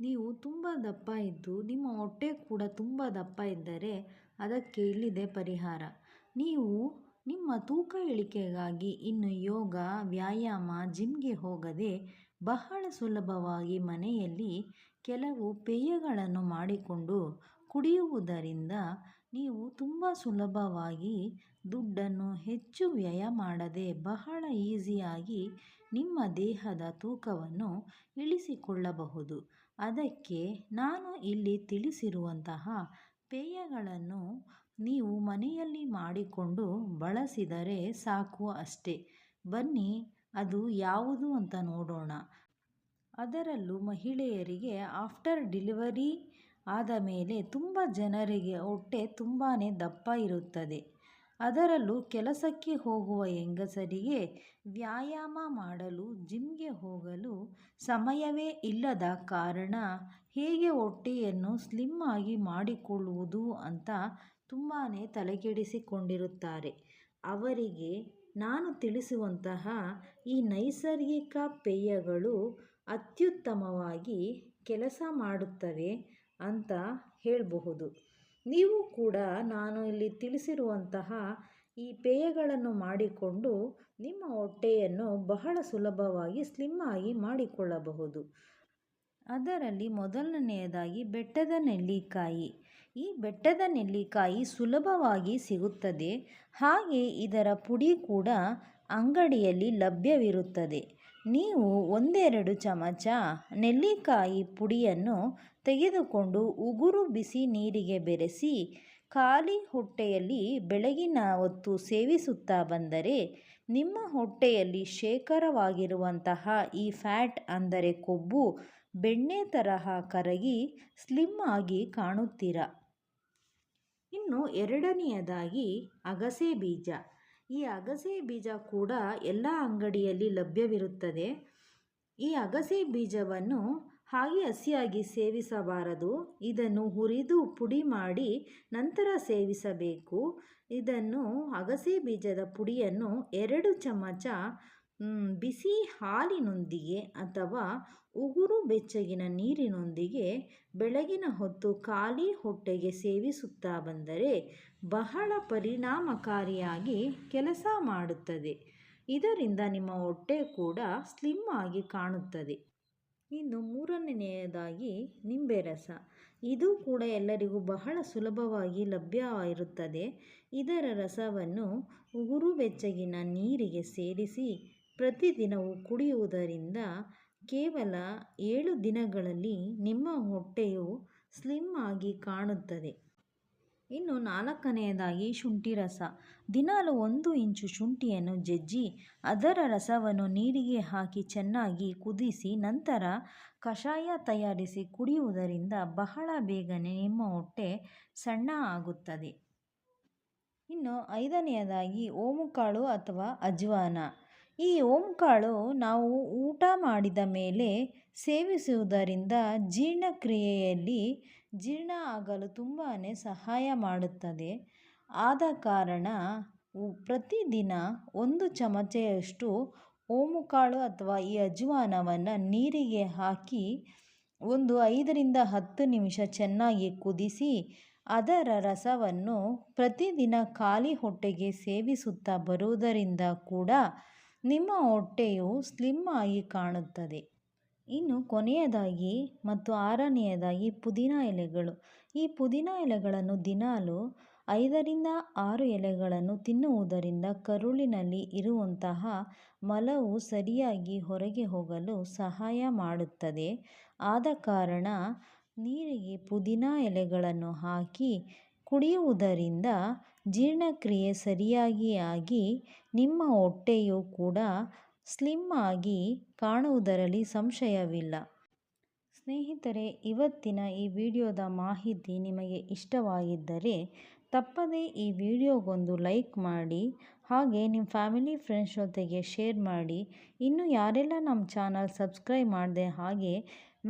ನೀವು ತುಂಬ ದಪ್ಪ ಇದ್ದು ನಿಮ್ಮ ಹೊಟ್ಟೆ ಕೂಡ ತುಂಬ ದಪ್ಪ ಇದ್ದರೆ ಅದಕ್ಕೆ ಇಲ್ಲಿದೆ ಪರಿಹಾರ. ನೀವು ನಿಮ್ಮ ತೂಕ ಇಳಿಕೆಗಾಗಿ ಇನ್ನು ಯೋಗ, ವ್ಯಾಯಾಮ, ಜಿಮ್ಗೆ ಹೋಗದೆ ಬಹಳ ಸುಲಭವಾಗಿ ಮನೆಯಲ್ಲಿ ಕೆಲವು ಪೇಯಗಳನ್ನು ಮಾಡಿಕೊಂಡು ಕುಡಿಯುವುದರಿಂದ ನೀವು ತುಂಬ ಸುಲಭವಾಗಿ ದುಡ್ಡನ್ನು ಹೆಚ್ಚು ವ್ಯಯ ಮಾಡದೆ ಬಹಳ ಈಸಿಯಾಗಿ ನಿಮ್ಮ ದೇಹದ ತೂಕವನ್ನು ಇಳಿಸಿಕೊಳ್ಳಬಹುದು. ಅದಕ್ಕೆ ನಾನು ಇಲ್ಲಿ ತಿಳಿಸಿರುವಂತಹ ಪೇಯಗಳನ್ನು ನೀವು ಮನೆಯಲ್ಲಿ ಮಾಡಿಕೊಂಡು ಬಳಸಿದರೆ ಸಾಕು ಅಷ್ಟೇ. ಬನ್ನಿ, ಅದು ಯಾವುದು ಅಂತ ನೋಡೋಣ. ಅದರಲ್ಲೂ ಮಹಿಳೆಯರಿಗೆ ಆಫ್ಟರ್ ಡೆಲಿವರಿ ಆದ ಮೇಲೆ ತುಂಬ ಜನರಿಗೆ ಹೊಟ್ಟೆ ತುಂಬಾ ದಪ್ಪ ಇರುತ್ತದೆ. ಅದರಲ್ಲೂ ಕೆಲಸಕ್ಕೆ ಹೋಗುವ ಹೆಂಗಸರಿಗೆ ವ್ಯಾಯಾಮ ಮಾಡಲು, ಜಿಮ್ಗೆ ಹೋಗಲು ಸಮಯವೇ ಇಲ್ಲದ ಕಾರಣ ಹೇಗೆ ಹೊಟ್ಟೆಯನ್ನು ಸ್ಲಿಮ್ ಆಗಿ ಮಾಡಿಕೊಳ್ಳುವುದು ಅಂತ ತುಂಬಾ ತಲೆಕೆಡಿಸಿಕೊಂಡಿರುತ್ತಾರೆ. ಅವರಿಗೆ ನಾನು ತಿಳಿಸುವಂತಹ ಈ ನೈಸರ್ಗಿಕ ಪೇಯಗಳು ಅತ್ಯುತ್ತಮವಾಗಿ ಕೆಲಸ ಮಾಡುತ್ತವೆ. ಅಂತ ಹೇಳಬಹುದು. ನೀವು ಕೂಡ ನಾನು ಇಲ್ಲಿ ತಿಳಿಸಿರುವಂತಹ ಈ ಪೇಯಗಳನ್ನು ಮಾಡಿಕೊಂಡು ನಿಮ್ಮ ಹೊಟ್ಟೆಯನ್ನು ಬಹಳ ಸುಲಭವಾಗಿ ಸ್ಲಿಮ್ ಆಗಿ ಮಾಡಿಕೊಳ್ಳಬಹುದು. ಅದರಲ್ಲಿ ಮೊದಲನೆಯದಾಗಿ ಬೆಟ್ಟದ ನೆಲ್ಲಿಕಾಯಿ. ಈ ಬೆಟ್ಟದ ನೆಲ್ಲಿಕಾಯಿ ಸುಲಭವಾಗಿ ಸಿಗುತ್ತದೆ. ಹಾಗೆ ಇದರ ಪುಡಿ ಕೂಡ ಅಂಗಡಿಯಲ್ಲಿ ಲಭ್ಯವಿರುತ್ತದೆ. ನೀವು ಒಂದೆರಡು ಚಮಚ ನೆಲ್ಲಿಕಾಯಿ ಪುಡಿಯನ್ನು ತೆಗೆದುಕೊಂಡು ಉಗುರು ಬಿಸಿ ನೀರಿಗೆ ಬೆರೆಸಿ, ಖಾಲಿ ಹೊಟ್ಟೆಯಲ್ಲಿ ಬೆಳಗಿನ ಹೊತ್ತು ಸೇವಿಸುತ್ತಾ ಬಂದರೆ, ನಿಮ್ಮ ಹೊಟ್ಟೆಯಲ್ಲಿ ಶೇಖರವಾಗಿರುವಂತಹ ಈ ಫ್ಯಾಟ್ ಅಂದರೆ ಕೊಬ್ಬು, ಬೆಣ್ಣೆ ತರಹ ಕರಗಿ ಸ್ಲಿಮ್ ಆಗಿ ಕಾಣುತ್ತೀರ? ಇನ್ನು ಎರಡನೆಯದಾಗಿ ಅಗಸೆ ಬೀಜ. ಈ ಅಗಸೆ ಬೀಜ ಕೂಡ ಎಲ್ಲ ಅಂಗಡಿಯಲ್ಲಿ ಲಭ್ಯವಿರುತ್ತದೆ. ಈ ಅಗಸೆ ಬೀಜವನ್ನು ಹಾಗೆ ಹಸಿಯಾಗಿ ಸೇವಿಸಬಾರದು. ಇದನ್ನು ಹುರಿದು ಪುಡಿ ಮಾಡಿ ನಂತರ ಸೇವಿಸಬೇಕು. ಇದನ್ನು ಅಗಸೆ ಬೀಜದ ಪುಡಿಯನ್ನು ಎರಡು ಚಮಚ ಬಿಸಿ ಹಾಲಿನೊಂದಿಗೆ ಅಥವಾ ಉಗುರು ಬೆಚ್ಚಗಿನ ನೀರಿನೊಂದಿಗೆ ಬೆಳಗಿನ ಹೊತ್ತು ಖಾಲಿ ಹೊಟ್ಟೆಗೆ ಸೇವಿಸುತ್ತಾ ಬಂದರೆ ಬಹಳ ಪರಿಣಾಮಕಾರಿಯಾಗಿ ಕೆಲಸ ಮಾಡುತ್ತದೆ. ಇದರಿಂದ ನಿಮ್ಮ ಹೊಟ್ಟೆ ಕೂಡ ಸ್ಲಿಮ್ ಆಗಿ ಕಾಣುತ್ತದೆ. ಇನ್ನು ಮೂರನೆಯದಾಗಿ ನಿಂಬೆ ರಸ. ಇದು ಕೂಡ ಎಲ್ಲರಿಗೂ ಬಹಳ ಸುಲಭವಾಗಿ ಲಭ್ಯವಿರುತ್ತದೆ ಇದರ ರಸವನ್ನು ಉಗುರು ಬೆಚ್ಚಗಿನ ನೀರಿಗೆ ಸೇರಿಸಿ ಪ್ರತಿದಿನವೂ ಕುಡಿಯುವುದರಿಂದ ಕೇವಲ ಏಳು ದಿನಗಳಲ್ಲಿ ನಿಮ್ಮ ಹೊಟ್ಟೆಯು ಸ್ಲಿಮ್ ಆಗಿ ಕಾಣುತ್ತದೆ. ಇನ್ನು ನಾಲ್ಕನೆಯದಾಗಿ ಶುಂಠಿ ರಸ. ದಿನಾಲು ಒಂದು ಇಂಚು ಶುಂಠಿಯನ್ನು ಜಜ್ಜಿ, ಅದರ ರಸವನ್ನು ನೀರಿಗೆ ಹಾಕಿ ಚೆನ್ನಾಗಿ ಕುದಿಸಿ, ನಂತರ ಕಷಾಯ ತಯಾರಿಸಿ ಕುಡಿಯುವುದರಿಂದ ಬಹಳ ಬೇಗನೆ ನಿಮ್ಮ ಹೊಟ್ಟೆ ಸಣ್ಣ ಆಗುತ್ತದೆ. ಇನ್ನು ಐದನೆಯದಾಗಿ ಓಮುಕಾಳು ಅಥವಾ ಅಜ್ವಾನ. ಈ ಓಂಕಾಳು ನಾವು ಊಟ ಮಾಡಿದ ಮೇಲೆ ಸೇವಿಸುವುದರಿಂದ ಜೀರ್ಣಕ್ರಿಯೆಯಲ್ಲಿ ಜೀರ್ಣ ಆಗಲು ತುಂಬಾ ಸಹಾಯ ಮಾಡುತ್ತದೆ. ಆದ ಕಾರಣ ಪ್ರತಿದಿನ ಒಂದು ಚಮಚೆಯಷ್ಟು ಓಮುಕಾಳು ಅಥವಾ ಈ ಅಜ್ವಾನವನ್ನು ನೀರಿಗೆ ಹಾಕಿ ಒಂದು ಐದರಿಂದ ಹತ್ತು ನಿಮಿಷ ಚೆನ್ನಾಗಿ ಕುದಿಸಿ ಅದರ ರಸವನ್ನು ಪ್ರತಿದಿನ ಖಾಲಿ ಹೊಟ್ಟೆಗೆ ಸೇವಿಸುತ್ತಾ ಬರುವುದರಿಂದ ಕೂಡ ನಿಮ್ಮ ಹೊಟ್ಟೆಯು ಸ್ಲಿಮ್ ಆಗಿ ಕಾಣುತ್ತದೆ. ಇನ್ನು ಕೊನೆಯದಾಗಿ ಮತ್ತು ಆರನೆಯದಾಗಿ ಪುದೀನ ಎಲೆಗಳು. ಈ ಪುದೀನ ಎಲೆಗಳನ್ನು ದಿನಾಲೂ ಐದರಿಂದ ಆರು ಎಲೆಗಳನ್ನು ತಿನ್ನುವುದರಿಂದ ಕರುಳಿನಲ್ಲಿ ಇರುವಂತಹ ಮಲವು ಸರಿಯಾಗಿ ಹೊರಗೆ ಹೋಗಲು ಸಹಾಯ ಮಾಡುತ್ತದೆ. ಆದ ಕಾರಣ ನೀರಿಗೆ ಪುದೀನ ಎಲೆಗಳನ್ನು ಹಾಕಿ ಕುಡಿಯುವುದರಿಂದ ಜೀರ್ಣಕ್ರಿಯೆ ಸರಿಯಾಗಿ ಆಗಿ ನಿಮ್ಮ ಹೊಟ್ಟೆಯು ಕೂಡ ಸ್ಲಿಮ್ ಆಗಿ ಕಾಣುವುದರಲ್ಲಿ ಸಂಶಯವಿಲ್ಲ. ಸ್ನೇಹಿತರೆ, ಇವತ್ತಿನ ಈ ವಿಡಿಯೋದ ಮಾಹಿತಿ ನಿಮಗೆ ಇಷ್ಟವಾಗಿದ್ದರೆ ತಪ್ಪದೇ ಈ ವಿಡಿಯೋಗೊಂದು ಲೈಕ್ ಮಾಡಿ, ಹಾಗೆ ನಿಮ್ಮ ಫ್ಯಾಮಿಲಿ ಫ್ರೆಂಡ್ಸ್ ಜೊತೆಗೆ ಶೇರ್ ಮಾಡಿ. ಇನ್ನು ಯಾರೆಲ್ಲ ನಮ್ಮ ಚಾನಲ್ ಸಬ್ಸ್ಕ್ರೈಬ್ ಮಾಡಿದೆ ಹಾಗೆ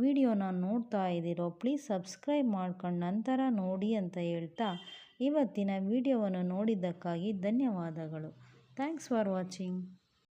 ವಿಡಿಯೋನ ನೋಡ್ತಾ ಇದ್ದೀರೋ, ಪ್ಲೀಸ್ ಸಬ್ಸ್ಕ್ರೈಬ್ ಮಾಡ್ಕೊಂಡು ನಂತರ ನೋಡಿ ಅಂತ ಹೇಳ್ತಾ ಇವತ್ತಿನ ವಿಡಿಯೋವನ್ನು ನೋಡಿದ್ದಕ್ಕಾಗಿ ಧನ್ಯವಾದಗಳು. Thanks for watching.